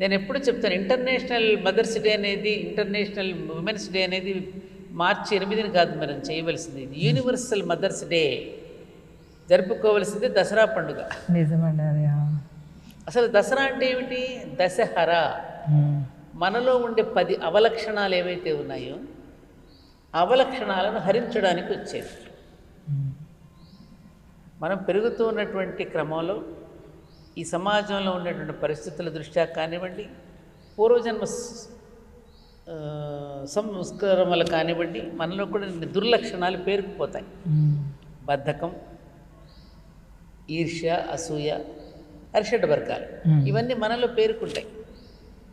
నేను ఎప్పుడు చెప్తాను ఇంటర్నేషనల్ మదర్స్ డే అనేది ఇంటర్నేషనల్ ఉమెన్స్ డే అనేది మార్చి ఎనిమిదిని కాదు మనం చేయవలసింది యూనివర్సల్ మదర్స్ డే జరుపుకోవలసింది దసరా పండుగ నిజమండి. అసలు దసరా అంటే ఏమిటి దశహరా. మనలో ఉండే పది అవలక్షణాలు ఏవైతే ఉన్నాయో అవలక్షణాలను హరించడానికి వచ్చేది. మనం పెరుగుతూ ఉన్నటువంటి క్రమంలో ఈ సమాజంలో ఉన్నటువంటి పరిస్థితుల దృష్ట్యా కానివ్వండి పూర్వజన్మ సంస్కారములు కానివ్వండి మనలో కూడా దుర్లక్షణాలు పేరుకుపోతాయి. బద్ధకం ఈర్ష్య అసూయ అరిషడ్ వర్గాలు. ఇవన్నీ మనలో పేరుకుంటాయి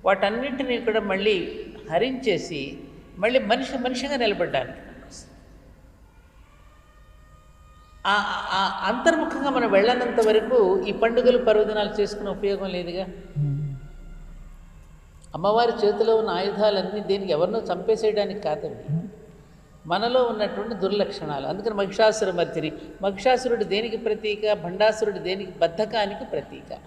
వాటన్నింటినీ కూడా మళ్ళీ హరించేసి మళ్ళీ మనిషి మనిషిగా నిలబడ్డానికి ఆ- ఆ అంతర్ముఖంగా మనం వెళ్ళనంత వరకు ఈ పండుగలు పర్వదినాలు చేసుకునే ఉపయోగం లేదుగా. అమ్మవారి చేతిలో ఉన్న ఆయుధాలన్నీ దేనికి ఎవరినో చంపేసేయడానికి కాదండి. మనలో ఉన్నటువంటి దుర్లక్షణాలు. అందుకని మహిషాసుర మర్తిని. మహిషాసురుడు దేనికి ప్రతీక? భండాసురుడు దేనికి? బద్ధకానికి ప్రతీక.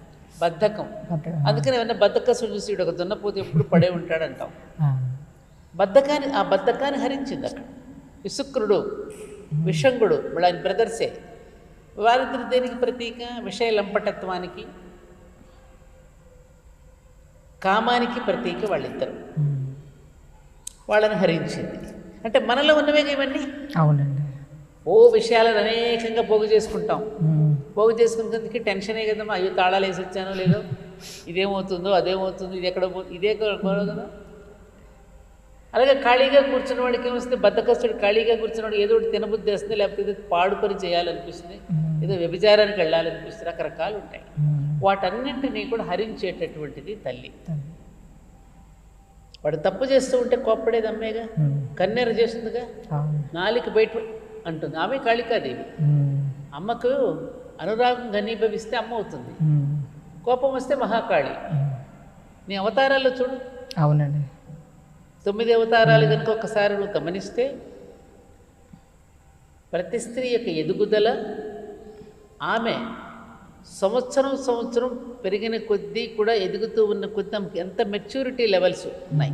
బద్ధకం. బద్ధకం. అందుకని ఏమన్నా బద్ధకసుడు చూసి ఒక దున్నపోతే ఎప్పుడు పడే ఉంటాడంటాం. బద్ధకాన్ని ఆ బద్ధకాన్ని హరించింది అక్కడ. విశుక్రుడు విషంగుడు వాళ్ళు ఆయన బ్రదర్సే వారిద్దరు దేనికి ప్రతీక విషయ లంపటత్వానికి కామానికి ప్రతీక వాళ్ళిద్దరు. ఉమ్. వాళ్ళని హరించింది. అంటే మనలో ఉన్నవే ఇవన్నీ? అవునండి. ఓ విషయాలను అనేకంగా పోగు చేసుకుంటాం. ఉమ్. పోగు చేసుకున్నందుకు టెన్షనే కదమ్మా అయ్యో తాళాలు వేసి వచ్చానో లేదో? ఇదేమవుతుందో అదేమవుతుందో ఇది ఎక్కడ ఇదే కదా? అలాగే ఖాళీగా కూర్చున్న వాడికి ఏమొస్తుంది? బద్దకస్తుడు ఖాళీగా కూర్చున్నవాడు ఏదో ఒకటి తినబుద్ధి వస్తుంది లేకపోతే ఏదో పాడు పని చేయాలనిపిస్తుంది ఏదో వ్యభిచారానికి వెళ్ళాలనిపిస్తుంది రకరకాలు ఉంటాయి. వాటన్నింటినీ కూడా హరించేటటువంటిది తల్లి. వాడు తప్పు చేస్తూ ఉంటే కోప్పడేది అమ్మేగా. కన్నెర చేస్తుందిగా? నాలిక బయట అంటుంది. ఆమె కాళికాదేవి. అమ్మకు అనురాగం ఘనీభవిస్తే అమ్మ అవుతుంది. కోపం వస్తే మహాకాళి. నీ అవతారాల్లో చూడు. అవునండి. తొమ్మిది అవతారాలు కనుక ఒకసారి నువ్వు గమనిస్తే ప్రతి స్త్రీ యొక్క ఎదుగుదల ఆమె సంవత్సరం సంవత్సరం పెరిగిన కొద్దీ కూడా ఎదుగుతూ ఉన్న కొద్దీ ఎంత మెచ్యూరిటీ లెవెల్స్ ఉన్నాయి.